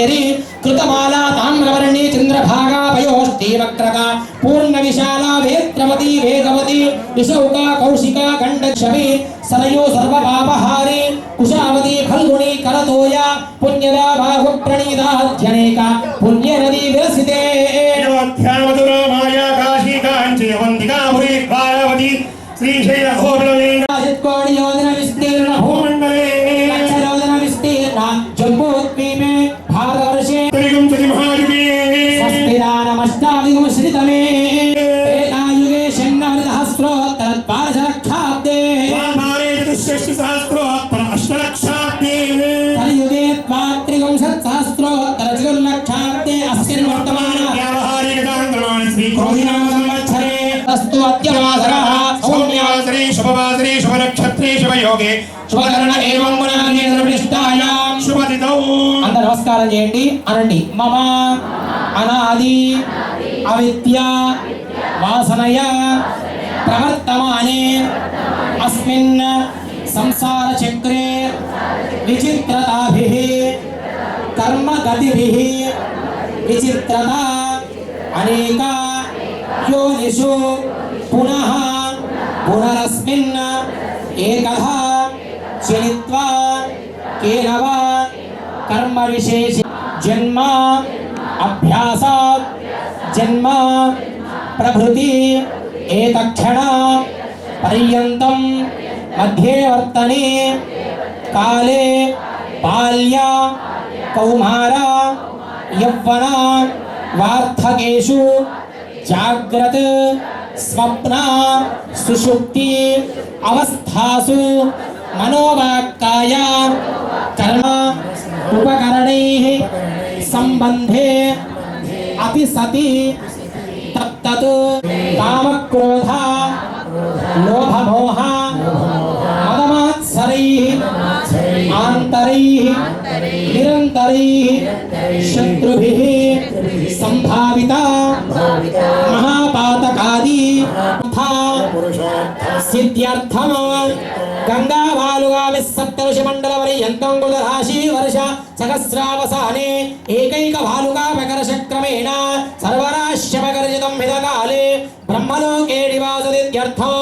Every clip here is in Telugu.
మలాపహారి కృతమాలా తామ్రవర్ణి చంద్రభాగా వయోష్ఠి వక్రగా పూర్ణ విశాల వేత్రవతి వేగవతి విశౌకా కౌశిక గండక్షమి సరయో సర్వపాపహారి కుశావతి ఫల్గుణి కరతోయ పుణ్యదా బాహు ప్రణీదాధ్యనేక పుణ్యనది విరసితే శ్రీశైల భూమిలో శ్రీశైల శుభనక్షత్రే శుభకరణ ఏవం గుణాన్యేంద్రవిష్టాయాం శుభదితౌ అంత నమస్కారం చేయండి. అనండి. మమ. అనాది. అవిద్య. వాసనయ. ప్రవర్తమానే. అస్మిన్ సంసార చక్రే విచిత్రతాభిః. కర్మ గతిభిః విచిత్రత. అనేక యోనిషు. పునః పునరస్మిన్ एकः चलित्वा केनव कर्मविशेष जन्म अभ्यास जन्म, प्रभृति एतक्षण पर्यन्तं मध्ये वर्तने काले, बाल्या, कौमारा यौवना वार्धकेषु, जाग्रत् स्वप्ना सुषुप्ति अवस्थासु मनोवाक्काय कर्म उपकरणैः संबंधे अति सति तत्तत् कामक्रोध लोभमोह मदमात्सरैः आन्तरैः निरन्तरैः शत्रुभिः सम्भाविता సిద్ధ్యర్థం గంగావాలుగామి సప్తఋషి మండల పర్యంతం రాశి వర్ష సహస్రావసానే ఏకైక భాలుగా మకర శక్రమేణ సర్వరాశ్యమకర్జితం హితకాలే బ్రహ్మలోకే నివాసదిత్యర్థం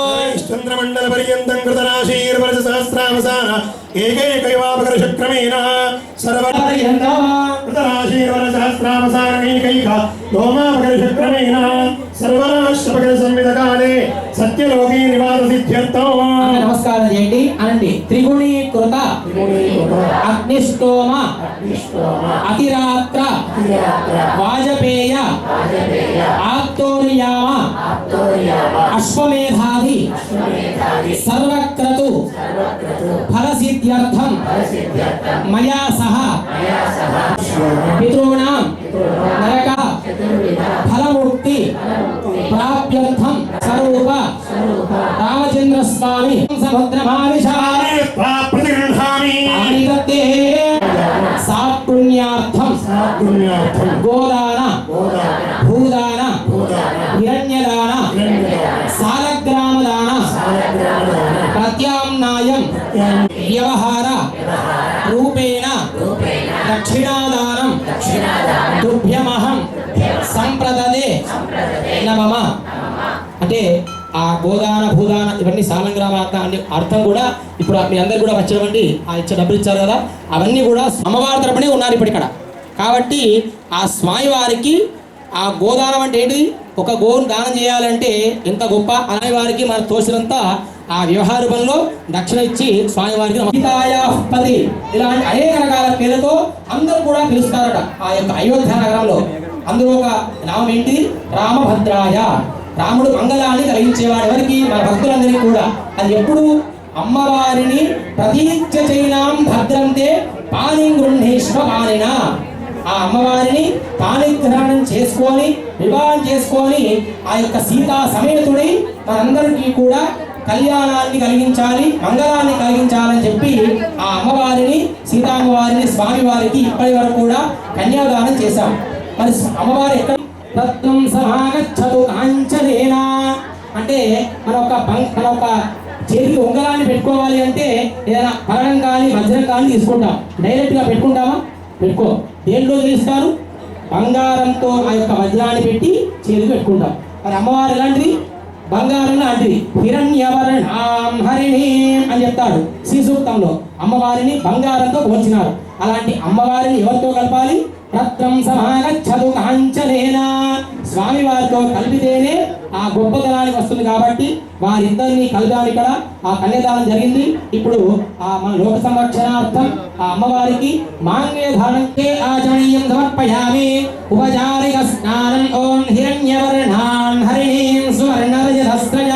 చంద్రమండల పర్యంతం కృతరాశీర్వర్ష సహస్రావసాన ఏకైకైవాపకర శక్రమేణ సర్వ పర్యంతం अतिस्तोम अतिरात्र। वाजपेय। आप्तोर्याम। अश्वमेधादि। सर्वक्रतु। फलसिद्ध्यर्थं। मया सह। पितॄणां। नरक। प्राप्यर्थं रामचन्द्रस्वामी పుణ్యార్థం గోదాన భూదాన హిరణ్యదాన సాలగ్రామదాన ప్రత్యామ్నాయం వ్యవహార రూపేణ దక్షిణాదానం తుభ్యమహం సంప్రదదే నమమ. అంటే ఆ గోదాన భూదాన ఇవన్నీ సాలంగ్రామాత అనే అర్థం కూడా ఇప్పుడు మీ అందరు కూడా వచ్చినటువంటి ఆ ఇచ్చే డబ్బులు ఇచ్చారు కదా అవన్నీ కూడా అమ్మవారి తరపునే ఉన్నారు ఇప్పుడు ఇక్కడ కాబట్టి ఆ స్వామివారికి ఆ గోదానం అంటే ఏంటి ఒక గోవును దానం చేయాలంటే ఎంత గొప్ప? అలాంటి వారికి మన తోచినంత ఆ వ్యవహార రూపంలో దక్షిణ ఇచ్చి స్వామివారికి పది ఇలాంటి అనేక రకాల పేర్లతో అందరూ కూడా పిలుస్తారట ఆ యొక్క అయోధ్య నగరంలో. అందులో ఒక నామం ఏంటి? రామభద్రాయ. రాముడు మంగళాన్ని కలిగించేవాడు ఎవరికి? మన భక్తులందరికీ కూడా. అది ఎప్పుడు? అమ్మవారిని ప్రతీక్ష చైనాం భద్రంతే పాని గృహేశ్వ పానిన ఆ అమ్మవారిని పాణిగ్రహణం చేసుకొని వివాహం చేసుకొని ఆ యొక్క సీతా సమేతుడై మనందరికీ కూడా కళ్యాణాన్ని కలిగించాలి మంగళాన్ని కలిగించాలని చెప్పి ఆ అమ్మవారిని సీతామ్మవారిని స్వామివారికి ఇప్పటి వరకు కూడా కన్యాదానం చేశాం. మరి అమ్మవారు ఎక్కడ? రత్నం సమాగచ్చదు కాంచనేనా. అంటే మన ఒక మన ఒక చేతికి ఉంగరాన్ని పెట్టుకోవాలి అంటే ఏదైనా పరణం కానీ వజ్రం కానీ తీసుకుంటాం డైరెక్ట్గా పెట్టుకుంటామా? పెట్టుకో. దేంట్లో చేస్తారు? బంగారంతో ఆ యొక్క వజ్రాన్ని పెట్టి చేతికి పెట్టుకుంటాం. మరి అమ్మవారు ఎలాంటిది? బంగారం లాంటిది. హిరణ్యవర్ణాం హరిణి అని చెప్తాడు శ్రీ సూక్తంలో. అమ్మవారిని బంగారంతో పోల్చినారు. అలాంటి అమ్మవారిని ఎవరితో కలపాలి? రత్నం సమాగచ్చదు కాంచనేన. స్వామి వారితో కలిపితేనే ఆ గొప్పతనానికి వస్తుంది కాబట్టి వారిద్దరిని కలిదాం ఇక్కడ. ఆ కన్యదానం జరిగింది. ఇప్పుడు ఆ మన లోక సంరక్షణార్థం ఆ అమ్మవారికి మాంగే ధారణకే ఆచరణీయం సమర్పయామి. ఉపచారిక స్నానం ఓం హిరణ్యవర్ణాన్ హరిణీం సువర్ణరజధస్రజా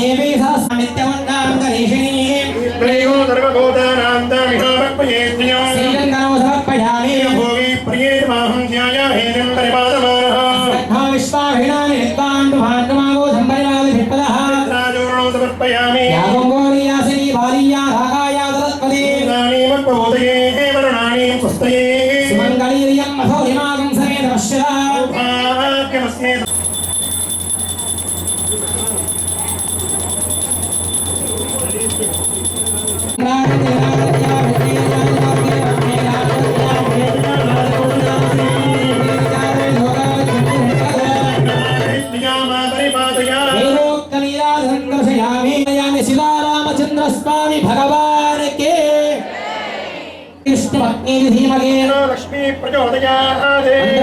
ప్రియేతమాహం ధ్యాయాహేనం పరిపాదమానః సద్భా విశ్వాభినాని విద్వాన్ భాండమాగో సంపరివాది విప్పదః రాజోరణం సమర్పయామి యాగంగోరియాసిని భార్యా రాగాయా దరత్పదే ఇదానీమత్వోదయే వరుణాని స్వస్తయే సుమంగళీర్యం మధోరిమాగం సమేత పశ్యదా భాగ్యమస్మే నియామా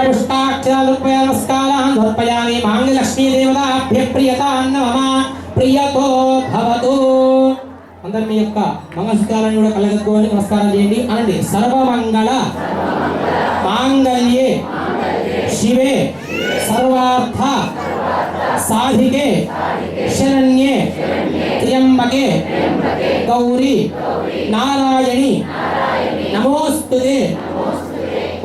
పుష్పాక్షరాలుపయ నమస్కారాన్ సమర్పయామి మాంగళక్ష్మీ దేవతాభ్య ప్రియతాన్న మమ ప్రియతో భవతు అందరు మీ యొక్క మంగళసూత్రాలను కూడా కలగట్టుకొని నమస్కారం చేయండి. అనండి సర్వమంగళ మాంగళ్యే శివే సర్వార్థ సాధికే శరణ్యే त्र्यंबके गौरी नारायणी नमोस्तु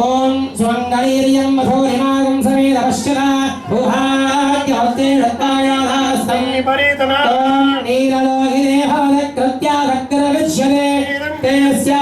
ओम सुमंगलीर्यं मथो हिमागं समेत पश्यता भूभाग्यहस्ते दत्तायाधास्तं विपरीतना नीललोहिते हालकृत्या रक्तरविच्यते तेस्या